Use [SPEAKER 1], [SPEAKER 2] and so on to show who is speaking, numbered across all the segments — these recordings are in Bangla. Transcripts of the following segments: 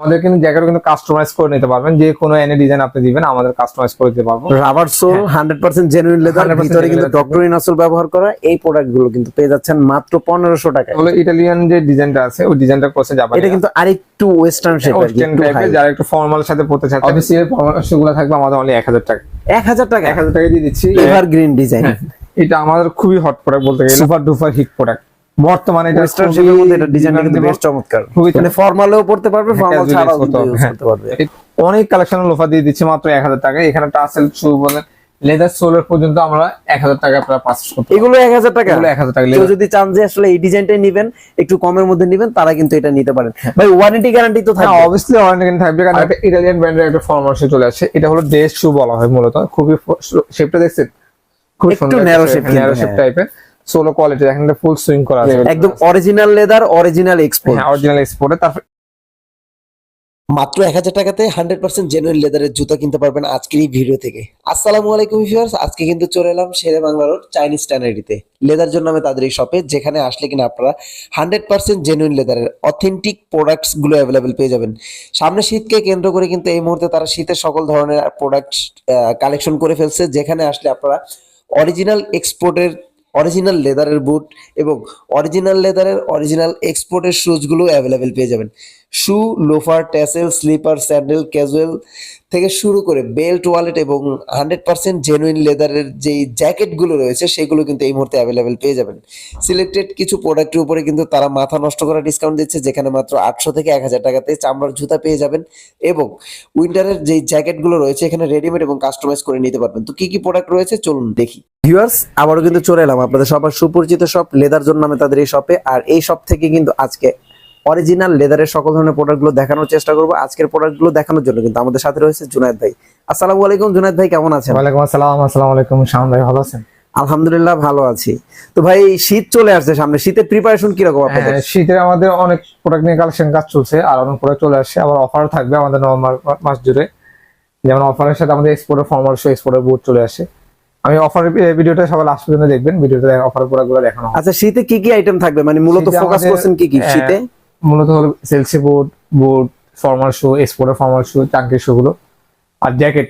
[SPEAKER 1] আমাদের কিন্তু জ্যাকেট কিন্তু কাস্টমাইজ করে নিতে পারবেন। যে কোনো এনে ডিজাইন আপনি দিবেন আমাদের কাস্টমাইজ করে দিতে পারব।
[SPEAKER 2] Rubber sole hundred percent genuine leather ভিতরে কিন্তু
[SPEAKER 1] genuine leather
[SPEAKER 2] ডক্টর ইনাসল ব্যবহার করা এই প্রোডাক্টগুলো কিন্তু পেয়ে যাচ্ছেন মাত্র পনেরোশো টাকায়।
[SPEAKER 1] হলো ইটালিয়ান যে ডিজাইনটা আছে ওই ডিজাইনটা করছে জাপানি
[SPEAKER 2] এটা কিন্তু আরেকটু ওয়েস্টার্ন শেপ
[SPEAKER 1] ওয়েস্টার্ন টাইপের যারা একটু ফর্মাল সাথে পড়তে চায় অফিসিয়াল পরামর্শগুলো থাকবে আমাদের অনলি এক হাজার টাকা।
[SPEAKER 2] এক হাজার টাকা?
[SPEAKER 1] এক হাজার টাকা দিয়ে দিচ্ছি।
[SPEAKER 2] এভার গ্রিন ডিজাইন
[SPEAKER 1] এটা আমাদের খুবই হট প্রোডাক্ট বলতে গেলে। সুপার ডুপার হিট প্রোডাক্ট বর্তমানে এটা
[SPEAKER 2] মধ্যে এটা ডিজাইনটা কিন্তু বেশ চমৎকার।
[SPEAKER 1] খুবই
[SPEAKER 2] মানে ফর্মালেও পড়তে পারবে ফর্মাল ছাড়াও
[SPEAKER 1] use
[SPEAKER 2] কিন্তু
[SPEAKER 1] পারবে, হ্যাঁ।
[SPEAKER 2] করতে পারবে।
[SPEAKER 1] অনেক কালেকশন লোফা দিয়ে দিচ্ছি মাত্র এক হাজার টাকা। এখানে টাসেল শু বলেন লেদার সোলের পর্যন্ত আমরা এক হাজার টাকা আপনারা পাস করতে
[SPEAKER 2] এগুলো এক হাজার টাকা?
[SPEAKER 1] এগুলো 1000 টাকা
[SPEAKER 2] কেউ যদি চান যে আসলে এই ডিজাইনটাই নিবেন একটু কমের মধ্যে নিবেন তারা কিন্তু এটা নিতে পারেন। ভাই ওয়ারেন্টি গ্যারান্টি তো
[SPEAKER 1] হ্যাঁ
[SPEAKER 2] থাকবে।
[SPEAKER 1] অবভিয়াসলি অনেক থাকবে কারণ একটা ইটালিয়ান ব্র্যান্ডের একটা ফর্মাল শু চলে আসে। এটা হলো ডেস শু বলা হয় মূলত। খুবই শেপটা দেখছেন? খুব
[SPEAKER 2] একটু narrow shape কিন্তু,
[SPEAKER 1] ন্যারো শেপ
[SPEAKER 2] হ্যাঁ।
[SPEAKER 1] টাইপের সোলো কোয়ালিটি দেখেন এটা ফুল সুইং করা আছে।
[SPEAKER 2] একদম অরিজিনাল লেদার অরিজিনাল এক্সপোর্ট
[SPEAKER 1] হ্যাঁ অরিজিনাল এক্সপোর্টে তারপর
[SPEAKER 3] মাত্র এক হাজার টাকাতে হান্ড্রেড পার্সেন্ট জেনুইন লেদারের জুতা কিনতে পারবেন আজকের এই ভিডিও থেকে। আসসালামু আলাইকুম ভিউয়ার্স আজকে কিন্তু চলে এলাম শেরে বাংলার চাইনিজ ট্যানারিতে লেদার জন্য আমি তাদের এই শপে যেখানে আসলে কিনা আপনারা হান্ড্রেড পার্সেন্ট জেনুইন লেদারের অথেন্টিক প্রোডাক্টসগুলো অ্যাভেলেবেল পেয়ে যাবেন। সামনে শীতকে কেন্দ্র করে কিন্তু এই মুহূর্তে তারা শীতের সকল ধরনের প্রোডাক্ট কালেকশন করে ফেলছে যেখানে আসলে আপনারা অরিজিনাল এক্সপোর্টের অরিজিনাল লেদারের বুট এবং অরিজিনাল লেদারের অরিজিনাল এক্সপোর্টের শুজগুলো অ্যাভেলেবেল পেয়ে যাবেন। Shoe loafer tassel slipper sandal casual থেকে শুরু করে বেল্ট, ওয়ালেট এবং হান্ড্রেড পার্সেন্ট জেনুইন লেদারের যেই জ্যাকেটগুলো রয়েছে, সেগুলো কিন্তু এই মুহূর্তে অ্যাভেলেবেল পেয়ে যাবেন। সিলেক্টেড কিছু প্রোডাক্টের উপরে কিন্তু তারা মাথা নষ্ট করা ডিসকাউন্ট দিচ্ছে, যেখানে মাত্র আটশো থেকে এক হাজার টাকাতে চামড়ার জুতা পেয়ে যাবেন এবং উইন্টারের যেই জ্যাকেটগুলো রয়েছে, এখানে রেডিমেড এবং কাস্টমাইজ করে নিতে পারবেন। তো কি কি প্রোডাক্ট রয়েছে, চলুন দেখি।
[SPEAKER 2] ভিউয়ার্স আবারও কিন্তু চলে এলাম আপনাদের সবার সুপরিচিত শপ লেদার জন্য নামে তাদের এই শপে আর এই শপ থেকে কিন্তু আজকে অরিজিনাল লেদারের সকল ধরনের প্রোডাক্টগুলো দেখানোর চেষ্টা করব। আজকের প্রোডাক্টগুলো দেখানোর জন্য কিন্তু আমাদের সাথে রয়েছে জুনায়েদ ভাই। আসসালামু আলাইকুম জুনায়েদ ভাই কেমন আছেন?
[SPEAKER 1] ওয়ালাইকুম আসসালাম আসসালামু আলাইকুম শাম ভাই ভালো আছেন?
[SPEAKER 2] আলহামদুলিল্লাহ ভালো আছি। তো ভাই শীত চলে আসছে সামনে শীতের প্রিপারেশন কীরকম আপনাদের?
[SPEAKER 1] হ্যাঁ, শীতের আমাদের অনেক প্রোডাক্ট নিয়ে কালেকশন কাজ চলছে আর অনেক প্রোডাক্ট চলে আসছে আবার অফারও থাকবে আমাদের নভেম্বর মাস জুড়ে। যেমন অফারের সাথে আমাদের এক্সপোর্টের ফর্মাল শো এক্সপোর্টের বুট চলে আসে। আমি অফারের ভিডিওটা সবাই লাস্ট পর্যন্ত দেখবেন ভিডিওতে অফার প্রোডাক্টগুলো দেখানো হবে।
[SPEAKER 2] আচ্ছা শীতে কি কি আইটেম থাকবে? মানে মূলত ফোকাস করছেন কি কি শীতে?
[SPEAKER 1] মূলত হলো সেলসি বুট বুট ফর্মাল শু এক্সপোর্টের ফর্মাল শু চাঙ্কি শু গুলো। আর জ্যাকেট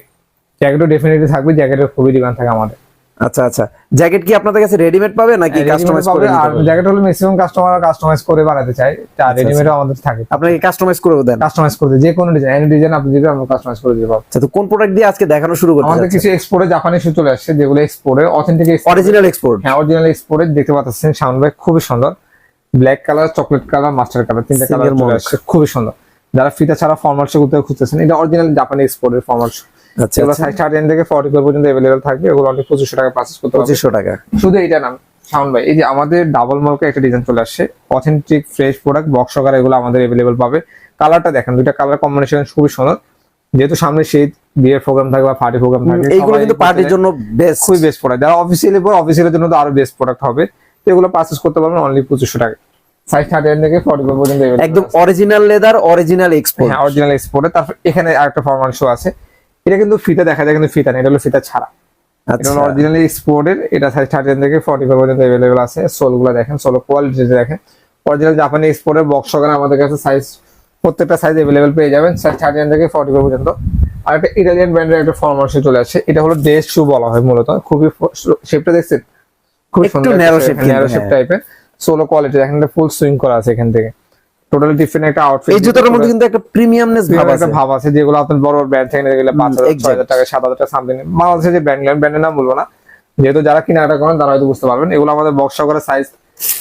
[SPEAKER 1] জ্যাকেটও ডেফিনেটলি থাকবে জ্যাকেটের খুবই ডিমান্ড থাকে আমাদের।
[SPEAKER 2] আচ্ছা আচ্ছা। জ্যাকেট কি আপনাদের কাছে রেডিমেড পাবে নাকি কাস্টমাইজ করে
[SPEAKER 1] আর জ্যাকেট হলো ম্যাক্সিমাম কাস্টমার কাস্টমাইজ করে বানাতে চায় আর রেডিমেডও আমাদের থাকে।
[SPEAKER 2] আপনাকে কাস্টমাইজ করে দেন?
[SPEAKER 1] কাস্টমাইজ করে দিই, যে কোনো ডিজাইন এনি ডিজাইন আপনি দিবেন আমরা কাস্টমাইজ করে পারব।
[SPEAKER 2] আচ্ছা তো কোন প্রোডাক্ট দিয়ে আজকে দেখানো শুরু করতে
[SPEAKER 1] আমাদের কিছু এক্সপোর্টে জাপানি শু চলে আসছে যেগুলো এক্সপোর্টে অথেন্টিক
[SPEAKER 2] অরিজিনাল এক্সপোর্ট
[SPEAKER 1] হ্যাঁ অরিজিনাল এক্সপোর্টে দেখতে পাচ্ছেন সাউন্ড ব্যাগ খুবই সুন্দর। Black colour chocolate colour master colour তিনটা কালার চলে
[SPEAKER 2] mark।
[SPEAKER 1] আসছে। খুবই সুন্দর। যারা ফিতা ছাড়া ফর্মাল শু করতে খুঁজতেছেন এটা অরিজিনাল জাপানি এক্সপোর্টের ফর্মাল শু
[SPEAKER 2] আচ্ছা
[SPEAKER 1] এগুলো সাইজ থার্টি থেকে ফর্টি ফোর পর্যন্ত অ্যাভেলেবল থাকবে এগুলো অনেক পঁচিশশো টাকা পারচেস করতে
[SPEAKER 2] পঁচিশশো টাকা।
[SPEAKER 1] শুধু এইটা নাম সাউন্ড ভাই এই যে আমাদের ডাবল মার্কে একটা ডিজাইন চলে আসছে অথেন্টিক ফ্রেশ প্রোডাক্ট বক্স সহকার এগুলো আমাদের অ্যাভেলেবল পাবে। কালারটা দেখেন দুইটা কালার কম্বিনেশন খুবই সুন্দর। যেহেতু সামনে শীত বিয়ের প্রোগ্রাম থাকে বা পার্টি প্রোগ্রাম থাকে
[SPEAKER 2] এইগুলো কিন্তু পার্টির জন্য বেস্ট
[SPEAKER 1] খুবই বেস্ট প্রোডাক্ট যারা অফিসিয়ালি পর অফিসিয়ালের জন্য তো আরও বেস্ট প্রোডাক্ট হবে। তো এগুলো পারচেস করতে পারবেন অনলি পঁচিশশো টাকা সাইজ থার্টি থেকে পর্যন্ত
[SPEAKER 2] একদম অরিজিনাল লেদার অরিজিনাল এক্সপোর্ট
[SPEAKER 1] হ্যাঁ অরিজিনাল এক্সপোর্টে তারপর এখানে আরেকটা ফরমাল শো আছে। এটা কিন্তু ফিতা দেখা যায় কিন্তু ফিতা নেই এটা হলো ফিতা ছাড়া। এটা
[SPEAKER 2] আচ্ছা।
[SPEAKER 1] হলো অরিজিনালি এক্সপোর্টের এটা সাইজ থেকে পর্যন্ত অ্যাভেলেবল আছে। সোল দেখেন সোলো কোয়ালিটি দেখেন। অরিজিনাল জাপানি এক্সপোর্টের বক্স আমাদের কাছে সাইজ প্রত্যেকটা সাইজ পেয়ে যাবেন সাইজ থার্টি থেকে ফর্টি ফাইভ পর্যন্ত। আর একটা ইটালিয়ান ব্র্যান্ডের একটা ফর্মাল শু চলে আসছে এটা হলো শু বলা হয় মূলত। খুবই শেপটা দেখছেন? খুব
[SPEAKER 2] একটু
[SPEAKER 1] সুন্দর
[SPEAKER 2] narrow shape
[SPEAKER 1] ন্যারো শেপ। টাইপের সোলো কোয়ালিটি দেখেন ফুল সুইং করা আছে এখান থেকে। টোটালি ডিফারেন্ট একটা আউটফিট
[SPEAKER 2] এই জুতার মধ্যে কিন্তু একটা প্রিমিয়ামনেস ভাব আছে।
[SPEAKER 1] একটা ভাব আছে যেগুলো আপনার বড় বড় ব্র্যান্ড থেকে নিয়ে গেলে পাঁচ হাজার
[SPEAKER 2] exact.
[SPEAKER 1] ছয় হাজার টাকা সাত হাজার টাকা সামথিং বাংলাদেশের যে ব্র্যান্ড ব্র্যান্ডের নাম বলব না। যেহেতু যারা কেনাকাটা করেন তারা হয়তো বুঝতে পারবেন। এগুলো আমাদের বক্স করে সাইজ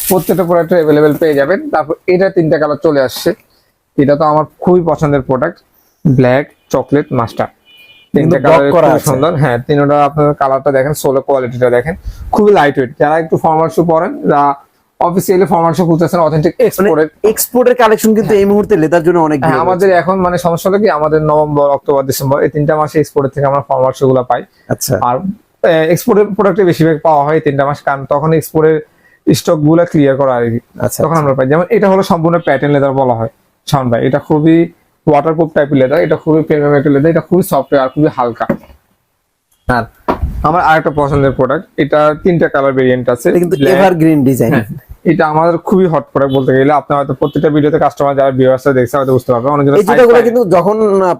[SPEAKER 1] প্রত্যেকটা প্রোডাক্ট অ্যাভেলেবেল পেয়ে যাবেন। তারপর এটা তিনটা কালার চলে আসছে। এটা তো আমার খুবই পছন্দের প্রোডাক্ট ব্ল্যাক চকলেট মাস্টার তিনটা কালার
[SPEAKER 2] আছে।
[SPEAKER 1] সুন্দর। হ্যাঁ তিনটা আপনার কালারটা দেখেন সোলো কোয়ালিটিটা দেখেন। খুবই লাইট ওয়েট যারা একটু ফর্মাল শু পরেন যা অফিসিয়ালি ফর্মাল শু খুঁজতেছেন অথেন্টিক এক্সপোর্টের
[SPEAKER 2] এক্সপোর্টের কালেকশন কিন্তু এই মুহূর্তে লেদার জন্য অনেক
[SPEAKER 1] হ্যাঁ আমাদের এখন মানে সমস্যা হলো কি আমাদের নভেম্বর অক্টোবর ডিসেম্বর এই তিনটা মাসে এক্সপোর্টের থেকে আমরা ফর্মালগুলো পাই।
[SPEAKER 2] আচ্ছা।
[SPEAKER 1] আর এক্সপোর্টের প্রোডাক্টে বেশিরভাগ পাওয়া হয় তিনটা মাস কারণ তখন এক্সপোর্টের স্টকগুলো ক্লিয়ার করা আর কি।
[SPEAKER 2] আচ্ছা
[SPEAKER 1] তখন আমরা পাই। যেমন এটা হলো সম্পূর্ণ প্যাটার্ন লেদার বলা হয় শাওন ভাই। এটা খুবই ওয়াটারপ্রুফ টাইপের লেদার এটা খুবই প্রিমিয়াম একটা লেদার এটা খুবই সফট আর খুবই হালকা। আর আমার আরেকটা পছন্দের প্রোডাক্ট এটা তিনটা কালার ভেরিয়েন্ট আছে
[SPEAKER 2] এটা কিন্তু এভারগ্রিন ডিজাইন
[SPEAKER 1] হ্যাঁ, এটা আমাদের খুবই হট প্রোডাক্ট বলতে গেলে আপনার হয়তো প্রত্যেকটা ভিডিওতে কাস্টমার যারা ভিউয়ার্সরা দেখছে হয়তো বুঝতে পারবে। অনেক
[SPEAKER 2] এই জুতাগুলো কিন্তু যখন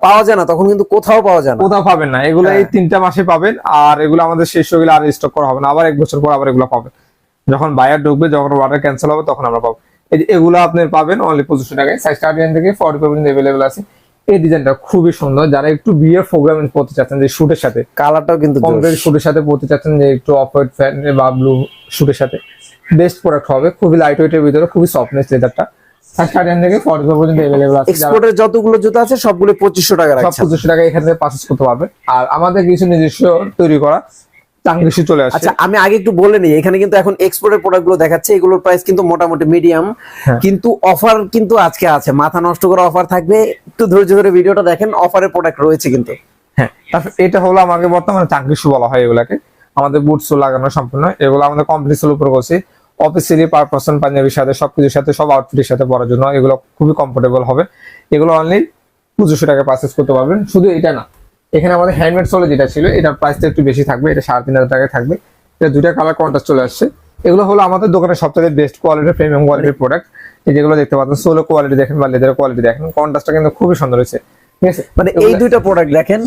[SPEAKER 2] পাওয়া যায় না তখন কিন্তু কোথাও পাওয়া যায় না।
[SPEAKER 1] কোথাও পাবেন না। এগুলো এই
[SPEAKER 2] হ্যাঁ।
[SPEAKER 1] তিনটা মাসে পাবেন আর এগুলো আমাদের শেষ হয়ে গেলে আর স্টক করা হবে না। আবার এক বছর পর আবার এগুলো পাবেন। যখন বায়ার ঢুকবে যখন অর্ডার ক্যান্সেল হবে তখন আমরা পাবো। এই যে এগুলো আপনি পাবেন অনলি পঁচিশশো টাকায়। সাইজ স্টার্টিং থেকে ফর্টি পর্যন্ত অ্যাভেলেবল আছে। এই ডিজাইনটা খুবই সুন্দর। যারা একটু বিয়ের প্রোগ্রাম পড়তে চাচ্ছেন যে শুটের সাথে
[SPEAKER 2] কালারটাও কিন্তু
[SPEAKER 1] শুটের সাথে পড়তে চাচ্ছেন যে একটু অফ হোয়াইট ফ্যান বা ব্লু শুটের সাথে বেস্ট প্রোডাক্ট হবে। খুবই লাইট ওয়েটের ভিতরে খুবই সফটনেস লেদারটা থেকে পর্যন্ত অ্যাভেলেবল আছে।
[SPEAKER 2] এক্সপোর্টের যতগুলো জুতা আছে সবগুলো পঁচিশশো টাকা রাখছে।
[SPEAKER 1] পঁচিশশো টাকা এখান থেকে পারচেস করতে পারবেন আর আমাদের কিছু নিজস্ব তৈরি করা চলে
[SPEAKER 2] আচ্ছা আমি আগে একটু বলে নিই এখানে কিন্তু এখন এক্সপোর্টের প্রোডাক্টগুলো দেখাচ্ছে এগুলোর প্রাইস কিন্তু মোটামুটি মিডিয়াম
[SPEAKER 1] হ্যাঁ।
[SPEAKER 2] কিন্তু অফার কিন্তু আজকে আছে মাথা নষ্ট করা অফার থাকবে একটু ধৈর্য ধরে ভিডিওটা দেখেন অফারের প্রোডাক্ট রয়েছে কিন্তু।
[SPEAKER 1] হ্যাঁ এটা হলো আমাকে বর্তমানে বলা হয় এগুলাকে। আমাদের বুট সু লাগানো সম্পূর্ণ এগুলো আমাদের কমপ্লিট উপর করছি। অফিসিয়ালি পার পার্সন পাঞ্জাবির সাথে সবকিছুর সাথে সব আউটফিটের সাথে পরার জন্য এগুলো খুবই কমফোর্টেবল হবে। এগুলো অনলি পঁচিশশো টাকা পারচেস করতে পারবেন শুধু এটা না। এখানে আমাদের হ্যান্ডমেড সোলে যেটা ছিল এটার প্রাইসটা একটু বেশি থাকবে এটা সাড়ে তিন হাজার টাকায় থাকবে। এটা দুটা কালার কন্ট্রাস্ট চলে আসছে। এগুলো হলো আমাদের দোকানের সবথেকে বেস্ট কোয়ালিটির প্রিমিয়াম কোয়ালিটির প্রোডাক্ট এই যেগুলো দেখতে পাচ্ছেন সোলো কোয়ালিটি দেখেন বা লেদার কোয়ালিটি দেখেন কন্ট্রাস্টটা কিন্তু খুবই সুন্দর হয়েছে। ঠিক আছে?
[SPEAKER 2] মানে এই দুইটা প্রোডাক্ট দেখেন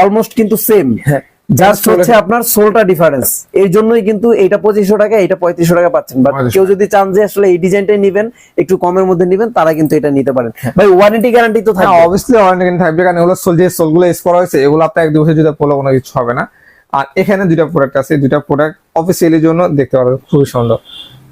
[SPEAKER 2] অলমোস্ট কিন্তু সেম
[SPEAKER 1] হ্যাঁ।
[SPEAKER 2] জাস্ট হচ্ছে আপনার সোলটা ডিফারেন্স এই জন্যই কিন্তু এইটা পঁচিশশো টাকা এটা পঁয়ত্রিশশো টাকা পাচ্ছেন। বাট কেউ যদি চান যে আসলে এই ডিজাইনটাই নিবেন একটু কমের মধ্যে নিবেন তারা কিন্তু এটা নিতে পারেন। ভাই ওয়ারেন্টি গ্যারান্টি তো
[SPEAKER 1] হ্যাঁ
[SPEAKER 2] থাকবে।
[SPEAKER 1] অবভিয়াসলি ওয়ারেন্টি কিন্তু থাকবে কারণ এগুলো সোল যে সোলগুলো ইউজ করা হয়েছে এগুলো আপনার এক দু বছর যদি পড়লে কোনো কিছু হবে না। আর এখানে দুইটা প্রোডাক্ট আছে দুইটা প্রোডাক্ট অফিসিয়ালির জন্য দেখতে পারবেন খুবই সুন্দর।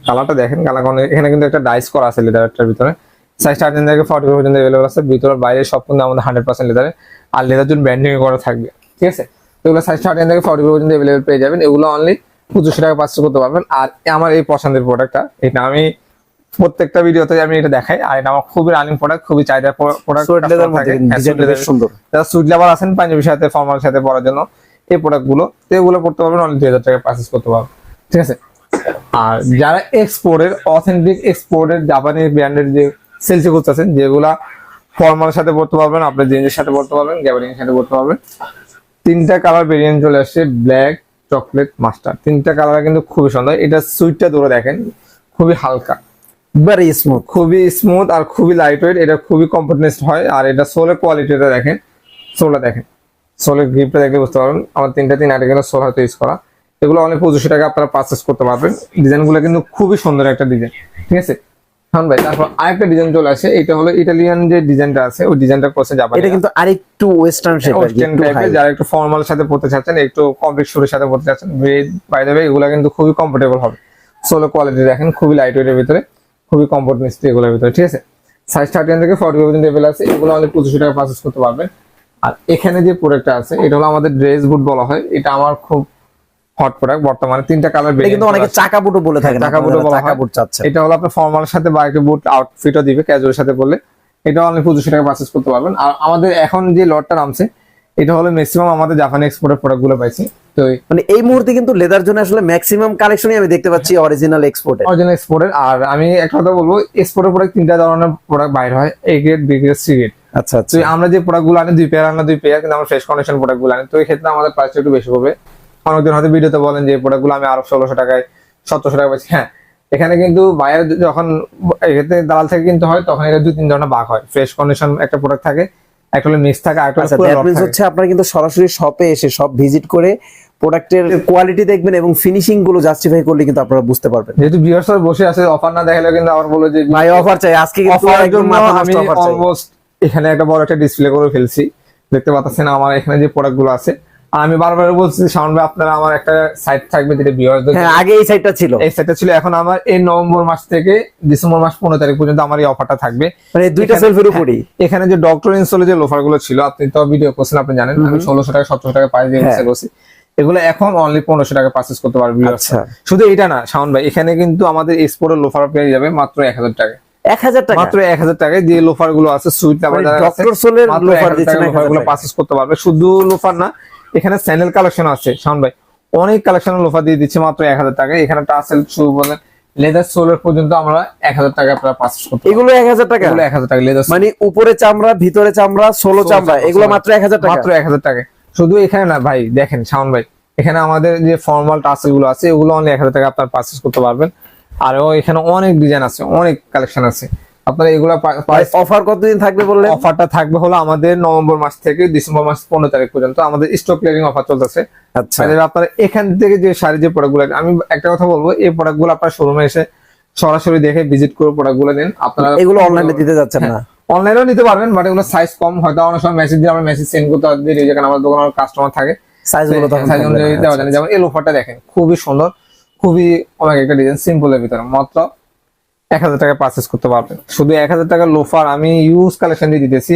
[SPEAKER 1] কালারটা দেখেন কালার এখানে কিন্তু একটা ডাইস করা আছে লেদারটার ভিতরে। সাইজ স্টার্টিং থেকে ফর্টি পর্যন্ত অ্যাভেলেবল আছে ভিতরে বাইরে সব কিন্তু আমাদের হান্ড্রেড পার্সেন্ট লেদারে আর লেদার জন্য ব্যান্ডিং করা থাকবে ঠিক আছে? এগুলো সাইজ স্টার্টিং থেকে ফর্টি পর্যন্ত অ্যাভেলেবল পেয়ে যাবেন। এগুলো অনলি পঁচিশশো টাকা পাঁচশো করতে পারবেন। আর আমার এই পছন্দের প্রোডাক্টটা এটা আমি প্রত্যেকটা ভিডিওতে আমি এটা দেখাই। আর এটা আমার খুবই রানিং প্রোডাক্ট খুবই চাহিদা প্রোডাক্ট
[SPEAKER 2] বেশ সুন্দর।
[SPEAKER 1] যারা সুইট লেবার আছেন পাঞ্জাবির সাথে ফর্মাল সাথে পরার জন্য এই প্রোডাক্টগুলো তো এগুলো করতে পারবেন অনলি দুই হাজার টাকা পারচেস করতে পারবেন। ঠিক আছে? আর যারা এক্সপোর্টের অথেন্টিক এক্সপোর্টের জাপানি ব্র্যান্ডের যে সেলসি করতেছেন যেগুলা ফর্মালের সাথে পড়তে পারবেন আপনার জিন্সের সাথে পড়তে পারবেন গ্যাবারিং এর সাথে পড়তে পারবেন তিনটা কালার ভেরিয়েন্ট চলে আসছে ব্ল্যাক চকলেট মাস্টার তিনটা কালার কিন্তু খুবই সুন্দর। এটা সুইটটা ধরে দেখেন খুবই হালকা।
[SPEAKER 2] ভেরি স্মুথ
[SPEAKER 1] খুবই স্মুথ আর খুবই লাইট ওয়েট এটা খুবই কমফোর্টনেস হয় আর এটা সোলের কোয়ালিটিটা দেখেন সোলটা দেখেন। সোলের গ্রিপটা দেখলে বুঝতে পারবেন। আমার তিনটা তিন আটে গেলে সোল হয়তো ইউজ করা। এগুলো অনেক পঁচিশশো টাকা আপনারা পারচেস করতে পারবেন। ডিজাইনগুলো কিন্তু খুবই সুন্দর একটা ডিজাইন ঠিক আছে? হ্যাঁ ভাই তারপর আরেকটা ডিজাইন চলে আসে এটা হলো ইটালিয়ান যে ডিজাইনটা আছে ওই ডিজাইনটা করছে জাপানি
[SPEAKER 2] এটা কিন্তু আরেকটু ওয়েস্টার্ন শেপ
[SPEAKER 1] ওয়েস্টার্ন। যারা একটু ফর্মাল সাথে পড়তে চাচ্ছেন একটু কমপ্লিট শুরের সাথে পড়তে চাচ্ছেন বাই দ্য এগুলো কিন্তু খুবই কমফোর্টেবল হবে। সোলো কোয়ালিটি দেখেন খুবই লাইট ওয়েটের ভিতরে খুবই কমফোর্ট মিস্ত্রি এগুলোর ভিতরে ঠিক আছে? সাইজ থার্টি থেকে ফর্টি পর্যন্ত লেভেল আছে এগুলো অনেক পঁচিশশো টাকা পারচেস করতে পারবেন। আর এখানে যে প্রোডাক্টটা আছে এটা হলো আমাদের ড্রেস বুট বলা হয় এটা আমার খুব হট প্রোডাক্ট বর্তমানে তিনটা কালার
[SPEAKER 2] এটা কিন্তু অনেকে চাকা বুটও বলে থাকে
[SPEAKER 1] চাকা বুটও বলা
[SPEAKER 2] চাকা বুট চাচ্ছে
[SPEAKER 1] এটা হলো আপনার ফর্মালের সাথে বা একটা বুট আউটফিটও দিবে ক্যাজুয়ালের সাথে পরলে এটা অনলি পঁচিশশো টাকা পারচেস করতে পারবেন। আর আমাদের এখন যে লটটা নামছে এটা হলো ম্যাক্সিমাম আমাদের জাপানি এক্সপোর্টের প্রোডাক্টগুলো পাইছি। তো
[SPEAKER 2] মানে এই মুহূর্তে কিন্তু লেদার জন্য আসলে ম্যাক্সিমাম কালেকশনই আমি দেখতে পাচ্ছি অরিজিনাল এক্সপোর্টে
[SPEAKER 1] অরিজিনাল এক্সপোর্টের আর আমি একটা কথা বলব এক্সপোর্টের প্রোডাক্ট তিনটা ধরনের প্রোডাক্ট বাইর হয়। A grade B grade C grade
[SPEAKER 2] আচ্ছা আচ্ছা।
[SPEAKER 1] আমরা যে প্রোডাক্টগুলো আনি দুই পেয়ার আনা দুই পেয়ার কিন্তু আমরা ফ্রেশ কন্ডিশন প্রোডাক্টগুলো আনি। তো এই ক্ষেত্রে আমাদের প্রাইসটা একটু বেশি হবে। অনেকজন হয়তো ভিডিওতে বলেন যে প্রোডাক্টগুলো আমি আরও ষোলোশো টাকায় সতেরোশো টাকা পাচ্ছি হ্যাঁ এখানে কিন্তু বাইরে যখন এক্ষেত্রে দালাল থেকে কিনতে হয় তখন এটা দুই তিন ধরনের ভাগ হয়। ফ্রেশ কন্ডিশন একটা প্রোডাক্ট থাকে একটা হলো মিক্স থাকে একটা
[SPEAKER 2] আচ্ছা। হচ্ছে আপনারা কিন্তু সরাসরি শপে এসে সব ভিজিট করে প্রোডাক্টের কোয়ালিটি দেখবেন এবং ফিনিশিংগুলো জাস্টিফাই করলে কিন্তু আপনারা বুঝতে পারবেন।
[SPEAKER 1] যেহেতু বসে আছে অফার না দেখালে কিন্তু আবার বলো যে
[SPEAKER 2] ভাই অফার চাই। আজকে কিন্তু একদম
[SPEAKER 1] আমি অলমোস্ট এখানে একটা বড় একটা ডিসপ্লে করে ফেলছি। দেখতে পাচ্ছেন আমার এখানে যে প্রোডাক্টগুলো আছে আর আমি বারবার বলছি সাউন্ড ভাই আপনারা আমার একটা সাইট থাকবে যেটা ভিউয়ার্সদের
[SPEAKER 2] হ্যাঁ আগে এই সাইডটা ছিল।
[SPEAKER 1] এই সেটটা ছিল এখন আমার এই নভেম্বর মাস থেকে ডিসেম্বর মাস পনেরো তারিখ পর্যন্ত আমার এই অফারটা থাকবে।
[SPEAKER 2] মানে দুইটা সেলফের উপরই?
[SPEAKER 1] এখানে যে ডক্টর ইনস্টলে যে লোফারগুলো ছিল আপনি তো ভিডিও করছেন আপনি জানেন আমি ষোলোশো টাকা সতেরোশো টাকা পাই দিয়ে
[SPEAKER 2] হ্যাঁ।
[SPEAKER 1] সেল করছি এগুলো এখন অনলি পনেরোশো টাকা পারচেস করতে পারবে
[SPEAKER 2] আচ্ছা।
[SPEAKER 1] শুধু এটা না শাওন ভাই এখানে কিন্তু আমাদের এক্সপোর্টের লোফার পেয়ে যাবে মাত্র এক হাজার টাকা।
[SPEAKER 2] এক হাজার
[SPEAKER 1] মাত্র এক হাজার টাকায় যে লোফারগুলো আছে সুইট
[SPEAKER 2] ডক্টর সোলের লোফারগুলো।
[SPEAKER 1] পারচেস করতে পারবে। শুধু লোফার না এখানে স্যান্ডেল কালেকশন আছে শাওন ভাই। অনেক কালেকশন লোফার দিয়ে দিচ্ছে মাত্র এক হাজার টাকা। এখানে টাসেল শু বলেন লেদার সোলের পর্যন্ত আমরা এক হাজার টাকা আপনারা পারচেস করতে
[SPEAKER 2] এগুলো এক হাজার টাকা?
[SPEAKER 1] এগুলো এক হাজার টাকা লেদার
[SPEAKER 2] মানে উপরে চামড়া ভিতরে চামড়া ষোলো চামড়া এগুলো মাত্র এক হাজার টাকা?
[SPEAKER 1] মাত্র এক হাজার টাকা। শুধু এখানে না ভাই দেখেন শাওন ভাই এখানে আমাদের যে ফর্মাল টাসেলগুলো আছে এগুলো অনলি এক হাজার টাকা আপনার পারচেস করতে পারবেন। আরও এখানে অনেক ডিজাইন আছে অনেক কালেকশন আছে। আপনারা এগুলো
[SPEAKER 2] অফার কতদিন থাকবে বললেন?
[SPEAKER 1] অফারটা থাকবে হলো আমাদের নভেম্বর মাস থেকে ডিসেম্বর মাস পনেরো তারিখ পর্যন্ত। আমাদের স্টক ক্লিয়ারিং অফার চলতেছে।
[SPEAKER 2] আচ্ছা।
[SPEAKER 1] মানে আপনারা এখান থেকে যে শাড়ি যে প্রোডাক্টগুলো আমি একটা কথা বলব এই প্রোডাক্টগুলো আপনার শোরুমে এসে সরাসরি দেখে ভিজিট করে প্রোডাক্টগুলো নিন। আপনারা
[SPEAKER 2] এগুলো অনলাইনে দিতে যাচ্ছেন না?
[SPEAKER 1] অনলাইনেও নিতে পারবেন বাট এগুলো সাইজ কম। হয়তো অনেক সময় মেসেজ দিয়ে আমরা মেসেজ সেন্ড করতে পারি যেখানে আমাদের দোকানের কাস্টমার থাকে।
[SPEAKER 2] সাইজগুলো তখন
[SPEAKER 1] সাইজ অনুযায়ী দেওয়া যায়। যেমন এই লোফারটা দেখেন খুবই সুন্দর খুবই অনেক একটা ডিজাইন সিম্পলের ভিতরে। মাত্র এক হাজার টাকা পারচেস করতে পারবেন। শুধু এক হাজার টাকা লোফার আমি ইউজ কালেকশন দিয়ে দিতেছি।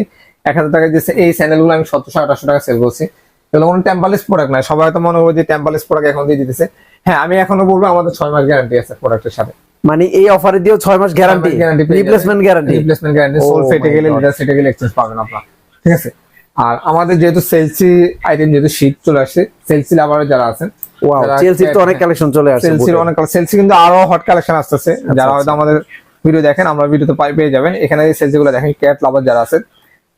[SPEAKER 1] এক হাজার টাকা দিয়েছে এই স্যান্ডেলগুলো আমি সতেরোশো আঠাশশো টাকা সেল করছি। এগুলো কোনো টেম্পালিস প্রোডাক্ট নয়। সবাই তো মনে করবে যে টেম্পালিস প্রোডাক্ট এখন দিয়ে দিতেছে। হ্যাঁ আমি এখনও বলব আমাদের ছয় মাস গ্যারান্টি আছে প্রোডাক্টের সাথে।
[SPEAKER 2] মানে এই অফারে দিয়েও ছয় মাস guarantee replacement guarantee
[SPEAKER 1] replacement guarantee sole ফেটে গেলে. লিটার ফেটে গেলে এক্সচেঞ্জ পাবেন আপনার। ঠিক আছে? আর আমাদের যেহেতু সেলসি আইটেম যেহেতু শীত চলে আসছে সেলসি লাভার যারা আছেন
[SPEAKER 2] তো অনেক কালেকশন চলে আসছে
[SPEAKER 1] সেলসির অনেক সেলসি কিন্তু আরও হট কালেকশন আসতেছে। যারা হয়তো
[SPEAKER 2] আচ্ছা।
[SPEAKER 1] আমাদের ভিডিও দেখেন আমরা ভিডিওতে পেয়ে যাবেন। এখানে সেলসি গুলো দেখেন ক্যাট লাভার যারা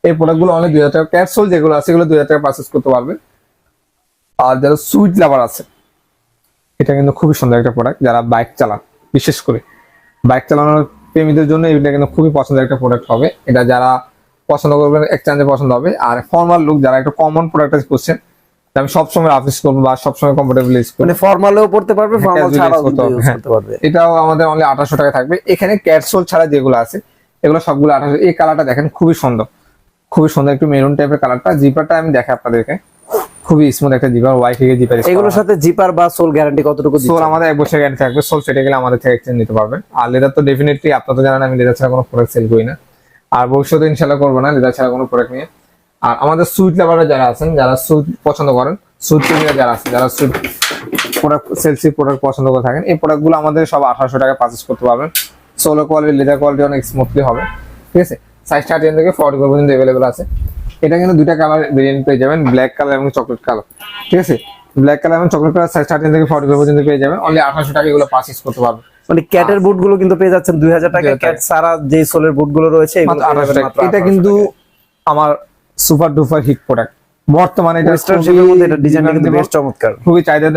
[SPEAKER 1] এই প্রোডাক্টগুলো অনেক দুই হাজার টাকা। ক্যাট সোল যেগুলো আছে এগুলো দুই হাজার টাকা পারচেস করতে পারবেন। আর যারা সুইট লাভার আছে এটা কিন্তু খুবই সুন্দর একটা প্রোডাক্ট যারা বাইক চালান বিশেষ করে। বাইক চালানোর প্রেমীদের জন্য এটা কিন্তু খুবই পছন্দের একটা প্রোডাক্ট হবে। এটা যারা পছন্দ করবেন এক্সচেঞ্জে পছন্দ হবে। আর ফর্মাল লুক যারা একটা কমন প্রোডাক্ট করছেন আমি সবসময় অফিস করব বা সবসময় কমফোর্টেবল ইউজ করব।
[SPEAKER 2] মানে ফর্মালেও পড়তে পারবে
[SPEAKER 1] হ্যাঁ,
[SPEAKER 2] ফর্মাল ছাড়াও
[SPEAKER 1] করতে পারবে,
[SPEAKER 2] use
[SPEAKER 1] হ্যাঁ।
[SPEAKER 2] করতে পারবে।
[SPEAKER 1] এটাও আমাদের অনলি আঠাশশো টাকা থাকবে। এখানে ক্যাটসোল ছাড়া যেগুলো আছে এগুলো সবগুলো আঠাশো এই কালারটা দেখেন খুবই সুন্দর। খুবই সুন্দর একটু মেরুন টাইপের কালারটা জিপারটা আমি দেখাই আপনাদেরকে। খুবই স্মুথ একটা জিপার ওয়াই থেকে জিপার
[SPEAKER 2] এগুলোর সাথে জিপার বা সোল গ্যারান্টি কতটুকু
[SPEAKER 1] সোল আমাদের এক বছর গ্যারান্টি থাকবে। সোল ফেটে গেলে আমাদের থেকে এক্সচেঞ্জ নিতে পারবেন। আর লেদার তো ডেফিনেটলি আপনারা তো জানেন আমি লেদার ছাড়া কোনো প্রোডাক্ট সেল করি না। আর ভবিষ্যতে ইনশাল্লাহ করব না, লেদার ছাড়া কোনো প্রোডাক্ট নিয়ে। আর আমাদের সুইট লেবারে যারা আছেন, যারা সুইট পছন্দ করেন সুইট প্রেমীরা যারা আছেন, যারা সুইট প্রোডাক্ট সেলসি প্রোডাক্ট পছন্দ করে থাকেন, এই প্রোডাক্টগুলো আমাদের সব আঠারোশো টাকা পারচেস করতে পারবেন। সোলো কোয়ালিটি লেদার কোয়ালিটি অনেক স্মুথলি হবে, ঠিক আছে? সাইজ থার্টিন থেকে ফর্টি ফোর পর্যন্ত অ্যাভেলেবেল আছে। এটা কিন্তু দুইটা কালার ভেরিয়েন্ট পেয়ে যাবেন ব্ল্যাক কালার এবং চকলেট কালার ঠিক আছে? ব্ল্যাক কালার এবং চকলেট কালার সাইজ থার্টিন থেকে ফর্টি ফোর পর্যন্ত পেয়ে যাবেন অনলি আঠারোশো টাকা এগুলো পারচেস করতে পারবেন।
[SPEAKER 2] মানে ক্যাটের বুটগুলো কিন্তু পেয়ে যাচ্ছেন দুই হাজার টাকা।
[SPEAKER 1] 2000 টাকা।
[SPEAKER 2] ক্যাট সারা যে সোলের বুটগুলো রয়েছে এগুলো
[SPEAKER 1] মাত্র
[SPEAKER 2] পেয়ে
[SPEAKER 1] 1800
[SPEAKER 2] যাবেন
[SPEAKER 1] টাকা।
[SPEAKER 2] মাত্র
[SPEAKER 1] এটা কিন্তু আমার সুপার ডুপার হিট প্রোডাক্ট বর্তমানে এটা খুবই
[SPEAKER 2] মধ্যে এটা ডিজাইনটা কিন্তু বেশ চমৎকার।
[SPEAKER 1] খুবই চাহিদা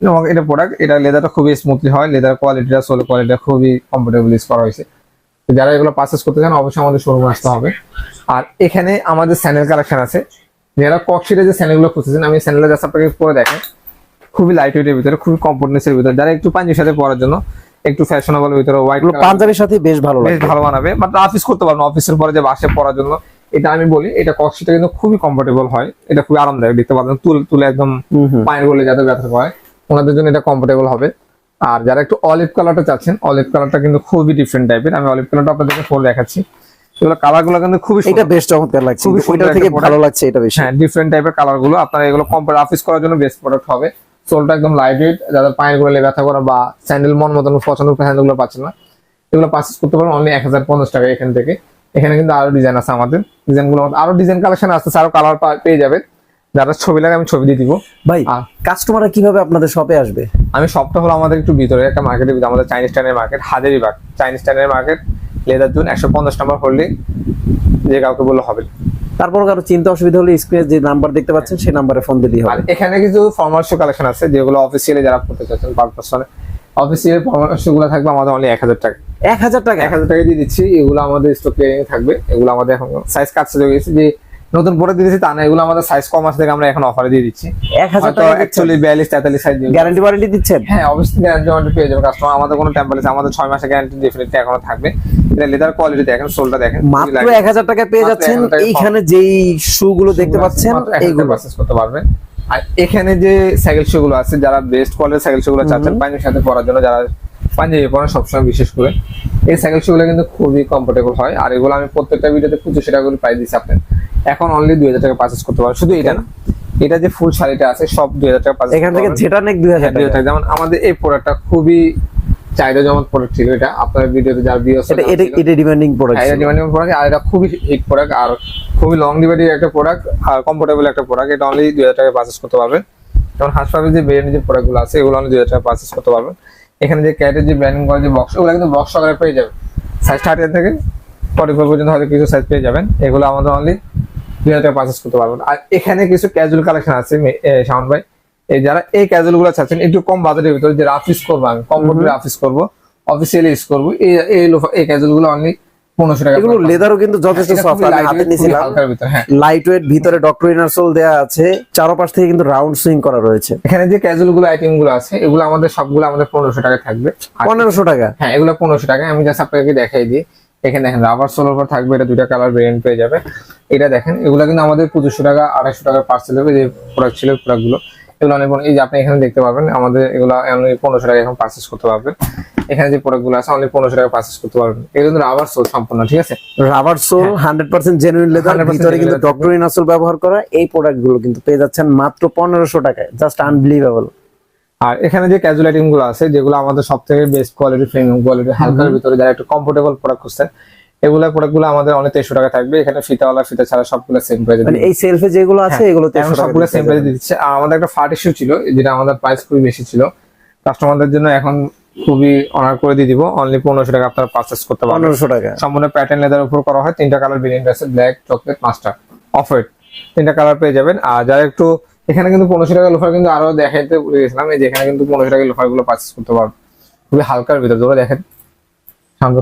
[SPEAKER 1] এবং এটা প্রোডাক্ট এটা লেদারটা খুবই স্মুথলি হয়। লেদার কোয়ালিটিটা সোল কোয়ালিটিটা খুবই কমফোর্টেবল ইউজ করা হয়েছে। যারা এগুলো পারচেস করতে চান অবশ্যই আমাদের শোরুমে আসতে হবে। আর এখানে আমাদের স্যান্ডেল কালেকশন আছে। যারা ককশিটে যে স্যান্ডেলগুলো খুঁজতেছেন আমি স্যান্ডেলটা জাস্ট আপনাকে পরে দেখেন খুবই লাইট ওয়েটের ভিতরে খুবই কমফোর্টনেসের ভিতরে। যারা একটু পাঞ্জির সাথে পরার জন্য একটু ফ্যাশনেবল ভিতরে হোয়াইট
[SPEAKER 2] পাঞ্জাবির সাথে বেশ ভালো
[SPEAKER 1] বেশ ভালো বানাবে বাট অফিস করতে পারবেন অফিসের পরে যে বাসে পড়ার জন্য এটা আমি বলি এটা কক্সিটা কিন্তু খুবই কমফোর্টেবল হয়। এটা খুবই আরামদায়ক দেখতে পাবেন তুলে তুলে একদম। পায়ের গোলে যাতে ব্যথা হয় ওনাদের জন্য এটা কমফোর্টেবল হবে। আর যারা একটু অলিভ কালারটা চাচ্ছেন অলিভ কালারটা কিন্তু খুবই ডিফারেন্ট টাইপের আমি অলিভ কালারটা আপনাদেরকে পরে দেখাচ্ছি। এগুলো কালারগুলো কিন্তু খুবই
[SPEAKER 2] এটা। বেশ চমৎকার লাগছে।
[SPEAKER 1] খুবই
[SPEAKER 2] ওইটা থেকে ভালো লাগছে এটা বেশি।
[SPEAKER 1] হ্যাঁ ডিফারেন্ট টাইপের কালারগুলো আপনারা এগুলো কম্পার অফিস করার জন্য বেস্ট প্রোডাক্ট হবে। সোলটা একদম লাইট ওয়েট যাদের পায়ের গোলে ব্যথা করা বা স্যান্ডেল মন মতন পছন্দ স্যান্ডেলগুলো পাচ্ছেন না এগুলো পারচেস করতে পারবেন অনলি এক হাজার পঞ্চাশ টাকা এখান থেকে। এখানে কিন্তু আরও ডিজাইন আছে আমাদের। ডিজাইনগুলো আরও ডিজাইন কালেকশন আসতেছে আরও কালার পেয়ে যাবেন যারা ছবি লাগে আমি ছবি দিয়ে দিব।
[SPEAKER 2] ভাই কাস্টমাররা কীভাবে আপনাদের শপে আসবে?
[SPEAKER 1] আমি সবটা হলো আমাদের একটু ভিতরে একটা মার্কেটের ভিতরে আমাদের চাইনিজ টাইনের মার্কেট হাজারিবাগ চাইনিজ টাইনের মার্কেট লেদার জুন একশো পঞ্চাশ নাম্বার হলে যে কাউকে বললে হবে।
[SPEAKER 2] তারপর কারও চিন্তা অসুবিধা হলে স্ক্রিনে যে নাম্বার দেখতে পাচ্ছেন সেই নাম্বারে ফোন দিলেই হবে।
[SPEAKER 1] এখানে কিছু ফর্মাল শু কালেকশন আছে যেগুলো অফিসিয়ালি যারা করতে চাচ্ছেন পার পার্সনে অফিসিয়ালি ফর্মাল শু গুলো থাকবে আমাদের অনলি এক হাজার টাকা।
[SPEAKER 2] এক হাজার টাকা?
[SPEAKER 1] এক হাজার টাকা দিয়ে দিচ্ছি এগুলো আমাদের স্টক থাকবে। এগুলো আমাদের এখন সাইজ কাটছে হয়ে গেছে যে নতুন প্রোডাক্ট দিয়েছি তা না এগুলো আমাদের সাইজ কম আছে থেকে আমরা এখন অফারে দিয়ে দিচ্ছি।
[SPEAKER 2] এক হাজার টাকা
[SPEAKER 1] অ্যাকচুয়ালি বিয়াল্লিশ তেতাল্লিশ সাইজ
[SPEAKER 2] গ্যারান্টি ওয়ারেন্টি দিচ্ছেন?
[SPEAKER 1] হ্যাঁ অবশ্যই গ্যারান্টি ওয়ারেন্টি পেয়ে যাবে। কাস্টমার আমাদের কোনো টেম্পারেচার আমাদের ছয় মাসের গ্যারান্টি ডেফিনেটলি এখনও থাকবে। এটা লেদার কোয়ালিটি দেখেন সোলটা দেখেন
[SPEAKER 2] মাত্র এক হাজার টাকা পেয়ে যাচ্ছেন এইখানে যেই শু গুলো দেখতে পাচ্ছেন এইগুলো।
[SPEAKER 1] পারচেস করতে পারবেন। আর এখানে যে সাইকেল শু গুলো আছে যারা বেস্ট কোয়ালিটির সাইকেল শু গুলো চাচ্ছেন পাঞ্জাবির সাথে পরার জন্য যারা পাঞ্জাবি সবসময় বিশেষ করে এই সাইকেল শু গুলো কিন্তু খুবই কমফোর্টেবল হয়। আর এগুলো আমি প্রত্যেকটা ভিডিওতে পঁচিশশো টাকা করে প্রাইস দিচ্ছি আপনার। এখন অনলি দুই হাজার টাকা পারচেস করতে পারবেন। শুধু এটা না এটা যে ফুল শাড়িটা আছে সব দুই হাজার টাকা
[SPEAKER 2] এখান থেকে যেটা নেক দুই হাজার
[SPEAKER 1] হ্যাঁ,
[SPEAKER 2] টাকা।
[SPEAKER 1] যেমন আমাদের এই প্রোডাক্টটা খুবই চাহিদা জমক প্রোডাক্ট ছিল এটা আপনার ভিডিওতে যার ভিউ
[SPEAKER 2] এটা এটা এটা ডিমান্ডিং প্রোডাক্ট
[SPEAKER 1] এটা ডিমান্ডিং প্রোডাক্ট আর এটা খুবই হিট প্রোডাক্ট আর খুবই লং ডিভাইডের একটা প্রোডাক্ট আর কমফোর্টেবল একটা প্রোডাক্ট এটা অনলি দুই হাজার টাকা পারচেস করতে পারবেন। যেমন হাসপাতালের যে ব্র্যান্ডের যে প্রোডাক্টগুলো আছে এগুলো অনলি দুই হাজার টাকা পারচেস করতে পারবেন। এখানে যে ক্যাটের যে ব্র্যান্ডিং করা যে বক্স ওগুলো কিন্তু বক্স আকারে পেয়ে যাবেন। সাইজ থার্টি থেকে ফর্টি ফোর পর্যন্ত হয়তো কিছু সাইজ পেয়ে যাবেন। এগুলো আমাদের অনলি দুই হাজার টাকা পারচেস করতে পারবেন। আর এখানে কিছু ক্যাজুয়াল কালেকশন আছে শাওন ভাই। এই যারা এই ক্যাজুয়ালগুলো চাচ্ছেন একটু কম বাজেটের ভিতরে যারা রাফিস করব আমি কমফোর্টেবল রাফিস করব অফিসিয়ালি ইউজ করব এই এই ক্যাজুয়ালগুলো অনলি পনেরোশো টাকা
[SPEAKER 2] এগুলো লেদারও কিন্তু যথেষ্ট সফট আমি হাতে নিয়েছিলাম।
[SPEAKER 1] হ্যাঁ।
[SPEAKER 2] লাইট ওয়েট ভিতরে ডক্টর ইনারসোল দেওয়া আছে চারপাশ থেকে কিন্তু রাউন্ড সুইং করা রয়েছে।
[SPEAKER 1] এখানে যে ক্যাজুয়ালগুলো আইটেমগুলো আছে এগুলো আমাদের সবগুলো আমাদের পনেরোশো টাকা থাকবে।
[SPEAKER 2] পনেরোশো টাকা?
[SPEAKER 1] হ্যাঁ এগুলো পনেরোশো টাকা আমি জাস্ট আপনাকে দেখাই দিই। এখানে দেখেন রাবার থাকবে এটা দুইটা কালার ভেরিয়েন্ট পেয়ে যাবে। এটা দেখেন এগুলো কিন্তু আমাদের পঁচিশশো টাকা আড়াইশো টাকার পার্সেল হবে যে প্রোডাক্ট ছিল প্রোডাক্টগুলো। এগুলো অনেক এই যে আপনি এখানে দেখতে পাবেন আমাদের এগুলো অনলি পনেরোশো টাকা এখন পার্চেস করতে পারবেন। এখানে যে প্রোডাক্টগুলো আছে অনলি পনেরোশো টাকা পার্চেস করতে পারবেন। এগুলো কিন্তু রাবার সোল সম্পূর্ণ ঠিক আছে?
[SPEAKER 2] Rubber sole hundred percent genuine leather ভিতরে কিন্তু ব্যবহার করা এই প্রোডাক্টগুলো কিন্তু পেয়ে যাচ্ছেন মাত্র পনেরোশো টাকায়। জাস্ট আনবিলিভেবল
[SPEAKER 1] আর এখানে যে ক্যাজুয়াল আইটেমগুলো আছে যেগুলো আমাদের সব থেকে বেস্ট কোয়ালিটি প্রিমিয়াম কোয়ালিটি হালকার ভিতরে যারা একটু কমফোর্টেবল প্রোডাক্ট খুঁজছেন এগুলো প্রোডাক্টগুলো আমাদের অনেক তেইশশো টাকা থাকবে। এখানে ফিতাওয়ালা ফিতা ছাড়া সবগুলো সেম প্রাইজে
[SPEAKER 2] মানে এই সেলফে যেগুলো আছে এগুলো
[SPEAKER 1] হ্যাঁ, এখন সবগুলো সেম প্রাইসে দিচ্ছে। আমাদের একটা ফার্ট ইস্যু ছিল যেটা আমাদের প্রাইস খুবই বেশি ছিল। কাস্টমারদের জন্য এখন খুবই অনার করে দিয়ে দিব। অনলি পনেরোশো টাকা আপনারা পারচেস করতে পারবেন।
[SPEAKER 2] পনেরোশো টাকা।
[SPEAKER 1] সম্পূর্ণ প্যাটার্ন লেদার উপর করা হয়। তিনটা কালার ভেরিয়েন্ট আছে black chocolate master off white তিনটা কালার পেয়ে যাবেন। আর যারা একটু এখানে কিন্তু পনেরোশো টাকা লোফার কিন্তু আরও দেখাইতে ভুলে গেছিলাম। এই যে এখানে কিন্তু পনেরোশো টাকা লোফারগুলো পারচেস করতে পারবেন। খুবই হালকার ভিতরে যেগুলো দেখেন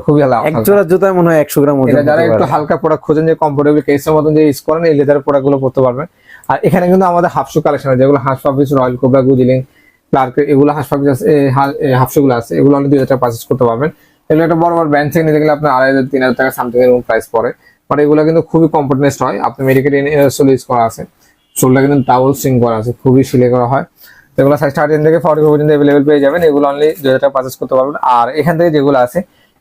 [SPEAKER 1] খুবই হালকা
[SPEAKER 2] এক জোড়া জুতায় মনে হয় একশো গ্রাম ওজন
[SPEAKER 1] যারা একটু হালকা প্রোডাক্ট খোঁজেন যে কমফোর্টেবল কেসের মতন যে ইউজ করেন এই লেদার প্রোডাক্টগুলো পড়তে পারবেন। আর এখানে কিন্তু আমাদের হাফশু কালেকশন আছে যেগুলো হাঁস পাপিস রয়্যাল কোবরা গুজিলিং ক্লার্ক এগুলো হাঁস পাপিস আছে হাফশু আছে এগুলো অনেক দুই হাজার পারচেস করতে পারবেন। এগুলো একটা বড় বড় ব্র্যান্ড থেকে নিতে গেলে আপনার আড়াই হাজার তিন হাজার টাকা সামথিং এরকম প্রাইস পড়ে। বাট এগুলো কিন্তু খুবই হয়। আপনি মেডিকেল সোল ইউজ করা আছে। সোলটা কিন্তু ডাবল সিং করা আছে খুবই সিলে করা হয়। এগুলো সাইজ থার্টিন থেকে ফর্টি পর্যন্ত অ্যাভেলেবেল পেয়ে যাবেন। এগুলো অনলি দুই হাজার টাকা পারচেস করতে পারবেন। আর এখান থেকে যেগুলো আছে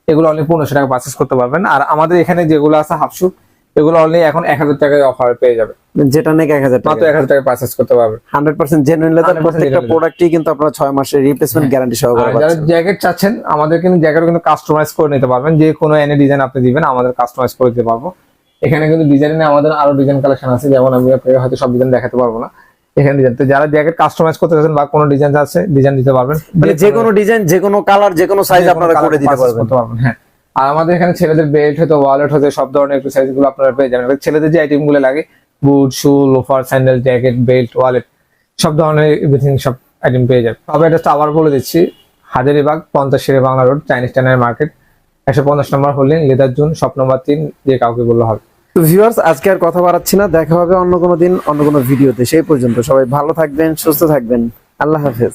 [SPEAKER 1] এগুলো অনলি পনেরোশো টাকা পারচেস করতে পারবেন। আর আমাদের এখানে যেগুলো আছে হাফশু এগুলো অনলি এখন এক হাজার টাকায় অফার পেয়ে যাবে
[SPEAKER 2] যেটা নাকি এক হাজার
[SPEAKER 1] মাত্র এক হাজার টাকা পারচেস করতে পারবেন।
[SPEAKER 2] হান্ড্রেড পার্সেন্ট জেনুইন লেদার প্রত্যেকটা প্রোডাক্টই কিন্তু আপনারা ছয় মাসের রিপ্লেসমেন্ট গ্যারান্টি সহকারে
[SPEAKER 1] আর যারা জ্যাকেট চাচ্ছেন আমাদের কিন্তু জ্যাকেট কিন্তু কাস্টমাইজ করে নিতে পারবেন। যে কোনো এনে ডিজাইন আপনি দিবেন আমাদের কাস্টমাইজ করে দিতে পারব। এখানে কিন্তু ডিজাইনে আমাদের আরও ডিজাইন কালেকশন আছে। যেমন আমি আপনাকে হয়তো সব ডিজাইন দেখাতে পারব না। এখানে ডিজাইন তো যারা জ্যাকেট কাস্টমাইজ করতে চাচ্ছেন বা কোনো ডিজাইন আছে ডিজাইন দিতে পারবেন।
[SPEAKER 2] মানে যে কোনো ডিজাইন যে কোনো কালার যে কোনো সাইজ আপনারা করে দিতে পারবেন।
[SPEAKER 1] করতে হ্যাঁ। আর আমাদের এখানে ছেলেদের বেল্ট হতে ওয়ালেট হতে সব ধরনের একটু আপনারা পেয়ে যাবেন। ছেলেদের যে আইটেমগুলো লাগে boot shoe loafer sandal jacket belt wallet সব ধরনের এভরিথিং সব আইটেম পেয়ে যাবে তবে এটা আবার বলে দিচ্ছি। হাজারিবাগ পঞ্চাশ শেরে বাংলা রোড চাইনিজ টাইনার মার্কেট একশো পঞ্চাশ নম্বর হোল্ডিং লেদার জুন শপ নম্বর তিন যে কাউকে বললে হবে।
[SPEAKER 2] ভিউয়ার্স আজকে আর কথা বাড়াচ্ছি না। দেখা হবে অন্য কোনো দিন, অন্য কোনো ভিডিওতে। সেই পর্যন্ত সবাই ভালো থাকবেন, সুস্থ থাকবেন। আল্লাহ হাফেজ।